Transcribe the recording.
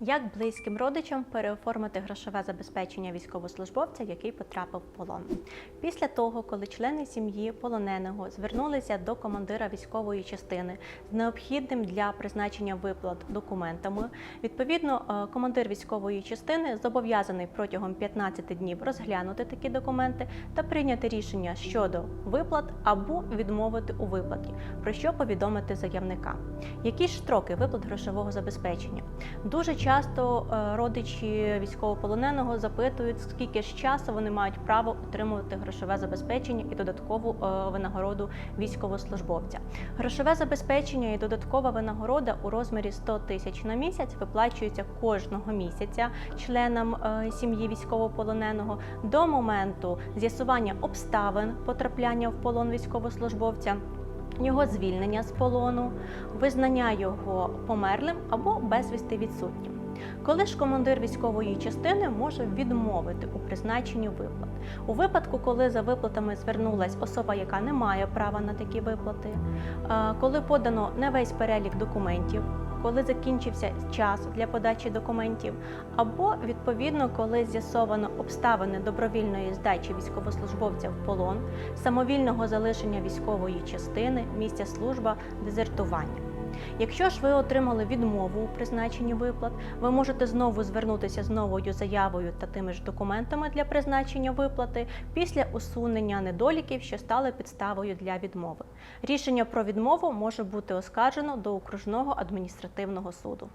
Як близьким родичам переоформити грошове забезпечення військовослужбовця, який потрапив в полон? Після того, коли члени сім'ї полоненого звернулися до командира військової частини з необхідним для призначення виплат документами, відповідно, е, командир військової частини зобов'язаний протягом 15 днів розглянути такі документи та прийняти рішення щодо виплат або відмовити у виплаті, про що повідомити заявника. Які ж строки виплат грошового забезпечення? Дуже часто е, родичі військовополоненого запитують, скільки ж часу вони мають право отримувати грошове забезпечення і додаткову е, винагороду військовослужбовця. Грошове забезпечення і додаткова винагорода у розмірі 100 тисяч на місяць виплачується кожного місяця членам е, сім'ї військовополоненого до моменту з'ясування обставин потрапляння в полон військовослужбовця його звільнення з полону, визнання його померлим або безвісти відсутнім. Коли ж командир військової частини може відмовити у призначенні виплат? У випадку, коли за виплатами звернулась особа, яка не має права на такі виплати, коли подано не весь перелік документів, коли закінчився час для подачі документів, або відповідно, коли з'ясовано обставини добровільної здачі військовослужбовця в полон, самовільного залишення військової частини, місця служба, дезертування. Якщо ж ви отримали відмову у призначенні виплат, ви можете знову звернутися з новою заявою та тими ж документами для призначення виплати після усунення недоліків, що стали підставою для відмови. Рішення про відмову може бути оскаржено до окружного адміністративного суду.